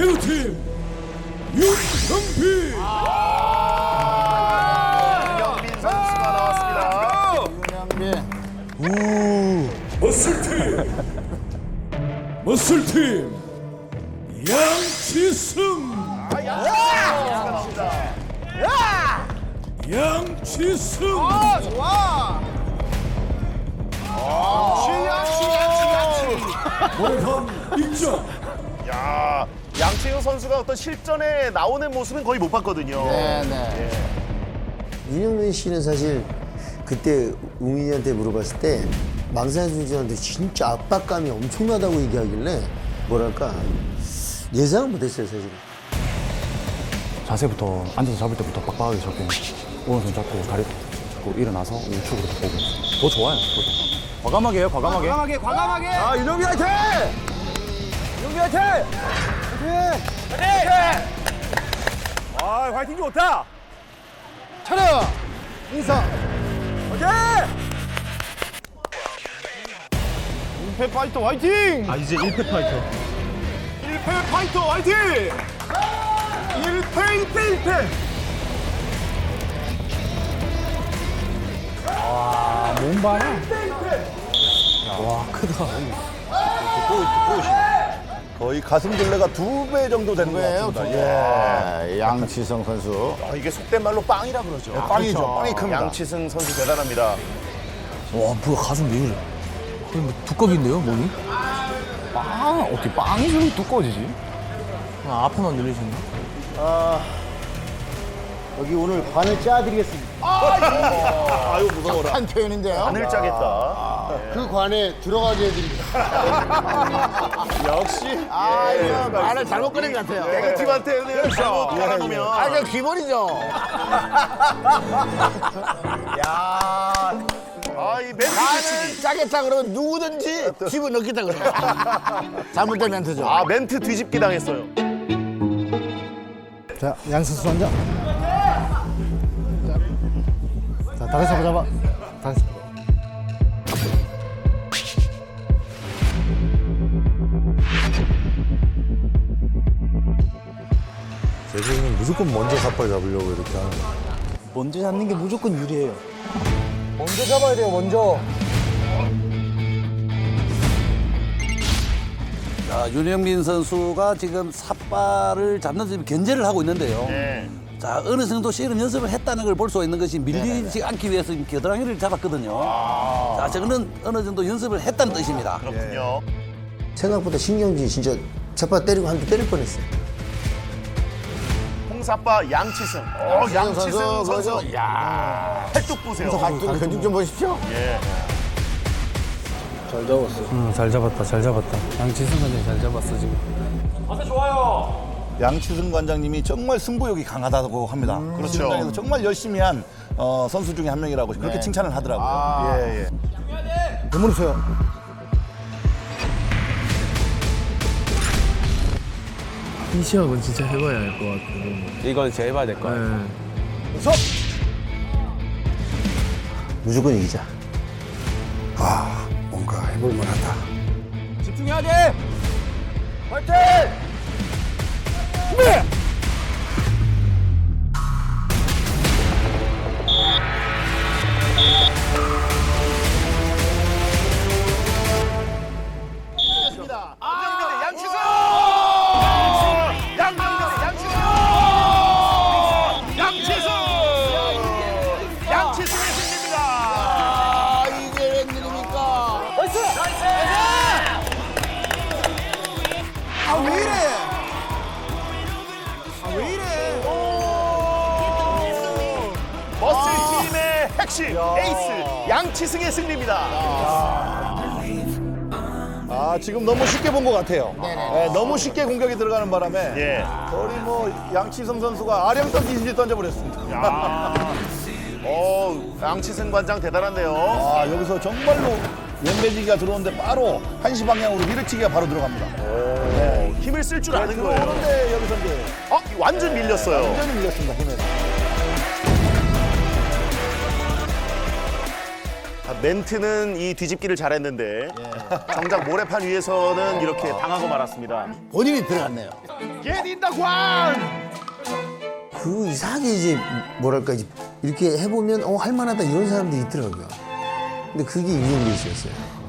배우팀 윤성필. 김영민 선수가 나왔습니다. 머슬팀. 머슬팀. 양치승. 양치승. 오래간 입장. 야, 양치훈 선수가 어떤 실전에 나오는 모습은 거의 못 봤거든요. 네 네. 윤영민 씨는 사실 그때 웅인이한테 물어봤을 때 선수한테 진짜 압박감이 엄청나다고 얘기하길래 뭐랄까 예상을 못했어요 사실. 자세부터 앉아서 잡을 때부터 빡빡하게 잡고 오른손 잡고 다리 잡고 일어나서 우측으로 보고 더 좋아요. 더 좋아. 과감하게 해요, 과감하게. 아, 윤영비 화이팅! 윤영비 화이팅! 아, 화이팅 좋다. 차려! 인사! 일패 파이터 화이팅! 아, 이제 1패 파이터. 1패 파이터 화이팅! 1패 1패 1패! 몸 봐라. 와, 크다. 거의 가슴 둘레가 두 배 정도 되는 것 거예요, 같습니다. 예. 예, 양치성 선수. 아, 이게 속된 말로 빵이라 그러죠. 빵이죠. 빵이 큽니다. 양치승 선수 대단합니다. 와, 뭐야, 가슴 왜 이래? 거의 뭐 두꺼비인데요, 몸이? 빵, 어떻게 빵이 저렇게 두꺼워지지? 아, 앞에만 늘리시네. 여기 오늘 관을 짜드리겠습니다. 아유, 무서워라. 한 표현인데요. 하늘 짜겠다. 그 관에 들어가게 해드립니다. 역시. 아, 이거 말을 잘못 꺼낸 것 같아요. 내가 팀한테는 잘못 깔아놓으면. 아, 이거 기본이죠. 야. 아, 이 멘트 나는 뒤집기. 짜겠다 그러면 누구든지 집을 넣겠다 그래요. 잘못된 멘트죠. 아, 멘트 뒤집기 당했어요. 자, 양 선수 앉아. 자, 다시 잡아 잡아. 다시. 제 생각엔 무조건 먼저 삿발 잡으려고 이렇게 하는 거. 먼저 잡는 게 무조건 유리해요. 먼저 잡아야 돼요, 먼저. 자, 윤영민 선수가 지금 삿발을 잡는 데 견제를 하고 있는데요. 네. 자, 어느 정도 실은 연습을 했다는 걸 볼 수 있는 것이 밀리지 않기 위해서 지금 겨드랑이를 잡았거든요. 자, 저거는 어느 정도 연습을 했다는 뜻입니다. 그렇군요. 생각보다 신경질 진짜 잡아 때리고 한 대 때릴 뻔했어요. 홍사빠 양치승. 어, 양치승 선수, 선수. 야 팔뚝 보세요. 좀 견적 좀 보십시오. 예. 응, 잘 잡았다, 잘 잡았다. 양치승 관장 잘 잡았어, 지금. 양치승 관장님이 정말 승부욕이 강하다고 합니다. 그렇죠. 그래서 정말 열심히 한 어, 선수 중에 한 명이라고 그렇게 칭찬을 하더라고요. 예, 예. 눈물 세요. 이 시합은 진짜 해봐야 할 것 같고 이걸 제일 해봐야 될 거야. 무조건 이기자. 아, 뭔가 해볼 만하다. 집중해야 돼! 핵심 에이스 양치승의 승리입니다. 아, 지금 너무 쉽게 본 것 같아요. 예, 너무 쉽게 공격이 들어가는 바람에 예. 거의 뭐 양치성 선수가 아령성 기신지 던져버렸습니다. 어, 양치승 관장 대단한데요. 아, 여기서 정말로 왼배지기가 들어오는데 바로 한시 방향으로 밀어치기가 바로 들어갑니다. 어, 힘을 쓸 줄 아는 거예요. 들어오는데 여기서 이제 어, 완전 밀렸어요. 완전히 밀렸습니다, 힘에. 멘트는 이 뒤집기를 잘했는데 정작 모래판 위에서는 이렇게 당하고 말았습니다. 본인이 들어갔네요. 그 이상하게 이제 뭐랄까 이제 이렇게 해보면 어 할만하다 이런 사람들이 있더라고요. 근데 그게 씨였어요.